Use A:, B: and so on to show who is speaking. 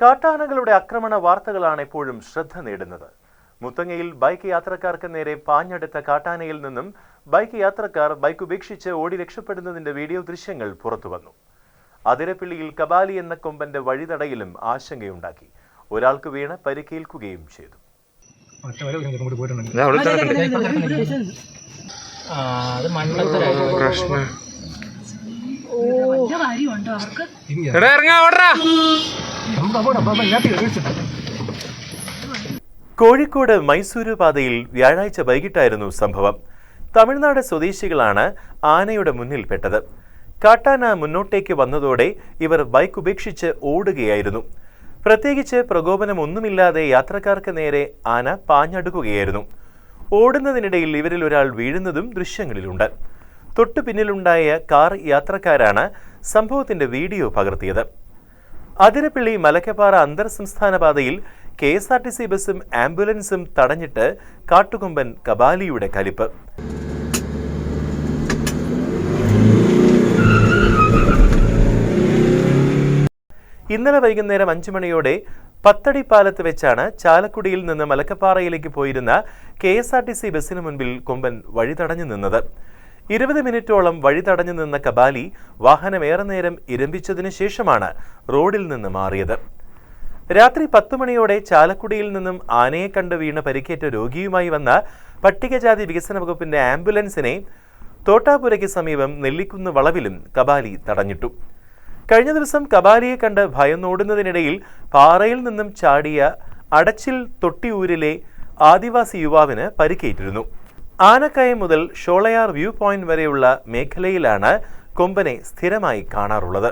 A: കാട്ടാനകളുടെ ആക്രമണ വാർത്തകളാണ് എപ്പോഴും ശ്രദ്ധ നേടുന്നത്. മുത്തങ്ങയിൽ ബൈക്ക് യാത്രക്കാർക്ക് നേരെ പാഞ്ഞെടുത്ത കാട്ടാനയിൽ നിന്നും ബൈക്ക് യാത്രക്കാർ ബൈക്ക് ഉപേക്ഷിച്ച് ഓടി രക്ഷപ്പെടുന്നതിന്റെ വീഡിയോ ദൃശ്യങ്ങൾ പുറത്തുവന്നു. അതിരപ്പിള്ളിയിൽ കബാലി എന്ന കൊമ്പന്റെ വഴിതടയിലും ആശങ്കയുണ്ടാക്കി. ഒരാൾക്ക് വീണ് പരിക്കേൽക്കുകയും ചെയ്തു.
B: പ്രശ്നം.
A: കോഴിക്കോട് മൈസൂരു പാതയിൽ വ്യാഴാഴ്ച വൈകിട്ടായിരുന്നു സംഭവം. തമിഴ്നാട് സ്വദേശികളാണ് ആനയുടെ മുന്നിൽപ്പെട്ടത്. കാട്ടാന മുന്നോട്ടേക്ക് വന്നതോടെ ഇവർ ബൈക്ക് ഉപേക്ഷിച്ച് ഓടുകയായിരുന്നു. പ്രത്യേകിച്ച് പ്രകോപനമൊന്നുമില്ലാതെ യാത്രക്കാർക്ക് നേരെ ആന പാഞ്ഞടുക്കുകയായിരുന്നു. ഓടുന്നതിനിടയിൽ ഇവരിൽ ഒരാൾ വീഴുന്നതും ദൃശ്യങ്ങളിലുണ്ട്. തൊട്ടു പിന്നിലുണ്ടായ കാർ യാത്രക്കാരാണ് സംഭവത്തിന്റെ വീഡിയോ പകർത്തിയത്. അതിരപ്പള്ളി മലക്കപ്പാറ അന്തർ സംസ്ഥാന പാതയിൽ K S R T C ബസും ആംബുലൻസും തടഞ്ഞിട്ട് കാട്ടുകൊമ്പൻ കബാലിയുടെ കലിപ്പ്. ഇന്നലെ വൈകുന്നേരം അഞ്ചു മണിയോടെ പത്തടി പാലത്ത് വെച്ചാണ് ചാലക്കുടിയിൽ നിന്ന് മലക്കപ്പാറയിലേക്ക് പോയിരുന്ന K S R T C ബസിന് മുൻപിൽ കൊമ്പൻ വഴി തടഞ്ഞു നിന്നത്. ഇരുപത് മിനിറ്റോളം വഴി തടഞ്ഞു നിന്ന കബാലി വാഹനം ഏറെ നേരം ഇരമ്പിച്ചതിനു ശേഷമാണ് റോഡിൽ നിന്ന് മാറിയത്. രാത്രി പത്തു മണിയോടെ ചാലക്കുടിയിൽ നിന്നും ആനയെ കണ്ട് വീണ് പരിക്കേറ്റ രോഗിയുമായി വന്ന പട്ടികജാതി വികസന വകുപ്പിന്റെ ആംബുലൻസിനെ തോട്ടാപുരയ്ക്ക് സമീപം നെല്ലിക്കുന്ന് വളവിലും കബാലി തടഞ്ഞിട്ടു. കഴിഞ്ഞ ദിവസം കബാലിയെ കണ്ട് ഭയന്നോടുന്നതിനിടയിൽ പാറയിൽ നിന്നും ചാടിയ അടച്ചിൽ തൊട്ടിയൂരിലെ ആദിവാസി യുവാവിന് പരിക്കേറ്റിരുന്നു. ആനക്കയം മുതൽ ഷോളയാർ വ്യൂ പോയിന്റ് വരെയുള്ള മേഖലയിലാണ് കൊമ്പനെ സ്ഥിരമായി കാണാറുള്ളത്.